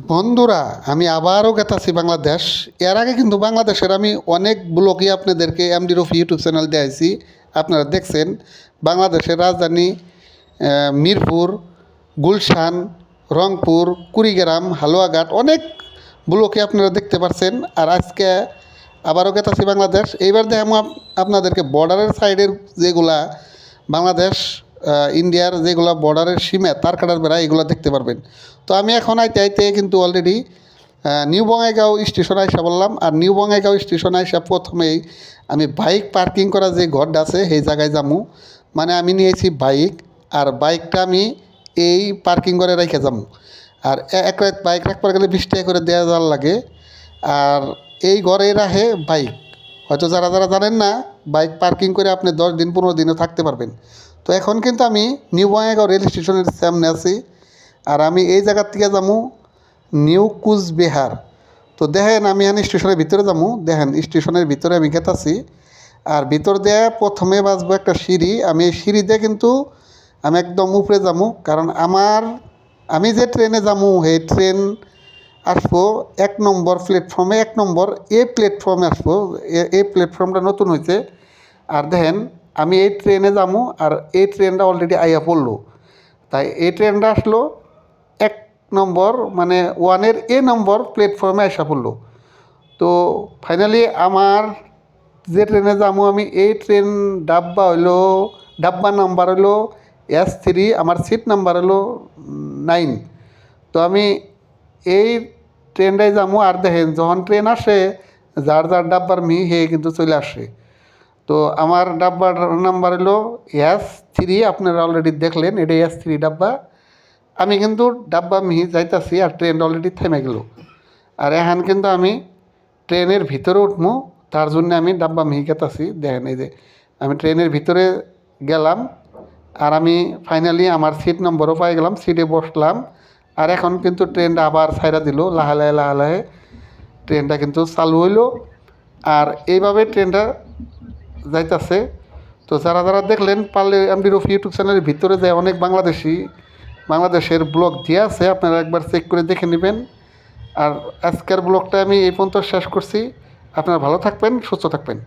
বন্ধুরা, আমি আবারও গেতাছি বাংলাদেশ। এর আগে কিন্তু বাংলাদেশের আমি অনেক ব্লগই আপনাদেরকে এমডি রফি ইউটিউব চ্যানেল দিয়েছি আপনারা দেখছেন, বাংলাদেশের রাজধানী মিরপুর, গুলশান, রংপুর, কুড়িগ্রাম, হালুয়াঘাট, অনেক ব্লকে আপনারা দেখতে পারছেন। আর আজকে আবারও গেতাছি বাংলাদেশ। এইবার আপ- আপনাদেরকে বর্ডারের সাইডের যেগুলা বাংলাদেশ ইন্ডিয়ার যেগুলো বর্ডারের সীমা, তার কাটার বেড়া এগুলো দেখতে পারবেন। তো আমি এখন আইতে আইতে কিন্তু অলরেডি নিউ বঙ্গাইগাঁও স্টেশন আইসা বললাম। আর নিউ বঙ্গাইগাঁও স্টেশন আইসা প্রথমেই আমি বাইক পার্কিং করা যে ঘরটা আছে, সেই জায়গায় যামু। মানে আমি নিয়েছি বাইক, আর বাইকটা আমি এই পার্কিং করে রেখে যাব আর এক রাত বাইক রাখবার গেলে বিশ টাকা করে দেওয়া যাওয়ার লাগে। আর এই ঘরে রাখে বাইক। হয়তো যারা যারা জানেন না, বাইক পার্কিং করে আপনি দশ দিন, পনেরো দিনও থাকতে পারবেন। তো এখন কিন্তু আমি নিউ বঙ্গাইগাঁও রেল স্টেশনের সামনে আছি। আর আমি এই জায়গার থেকে যাব নিউ কুচবিহার তো দেখেন আমি এখানে স্টেশনের ভিতরে যাব দেখেন স্টেশনের ভিতরে আমি গেতাছি আর ভিতর দিয়ে প্রথমে বাজবো একটা সিঁড়ি। আমি এই সিঁড়ি দিয়ে কিন্তু আমি একদম উপরে যাব কারণ আমার, আমি যে ট্রেনে যাব সেই ট্রেন আসব এক নম্বর প্ল্যাটফর্মে এক নম্বর এ প্ল্যাটফর্মে আসব। এ- প্ল্যাটফর্মটা নতুন হয়েছে আর দেখেন আমি এই ট্রেনে যাব আর এই ট্রেনটা অলরেডি আইয়া পড়ল। তাই এই ট্রেনটা আসলো এক নম্বর মানে ওয়ানের এ নম্বর প্ল্যাটফর্মে আসা পড়ল। তো ফাইনালি আমার যে ট্রেনে যাব আমি, এই ট্রেন ডাব্বা হইল, ডাব্বা নাম্বার হইল এস থ্রি আমার সিট নাম্বার হলো নাইন তো আমি এই ট্রেনটাই যাব আর দেখেন, যখন ট্রেন আসে, যার যার ডাব্বার মি হে কিন্তু চলে আসে। তো আমার ডাব্বার নাম্বার হলো এস থ্রি আপনারা অলরেডি দেখলেন এটা এস থ্রি ডাব্বা। আমি কিন্তু ডাব্বা মিহি যাইতাছি আর ট্রেন অলরেডি থেমে গেল। আর এখন কিন্তু আমি ট্রেনের ভিতরে উঠবো তার জন্য আমি ডাব্বা মিহি গেতাছি। দেখেন এই যে, আমি ট্রেনের ভিতরে গেলাম, আর আমি ফাইনালি আমার সিট নম্বরও পাই গেলাম সিটে বসলাম। আর এখন কিন্তু ট্রেনটা আবার ছাইরা দিল, লাহে লাহে লাহে লাহে। ট্রেনটা কিন্তু চালু হইল। আর এইভাবে ট্রেনটা যাইতাছে। তো যারা যারা দেখলেন, পারলে এমডি রফি ইউটিউব চ্যানেলের ভিতরে যায় অনেক বাংলাদেশি, বাংলাদেশের ব্লগ দিয়ে আছে, আপনারা একবার চেক করে দেখে নেবেন। আর আজকের ব্লগটা আমি এই পর্যন্ত শেষ করছি। আপনারা ভালো থাকবেন, সুস্থ থাকবেন।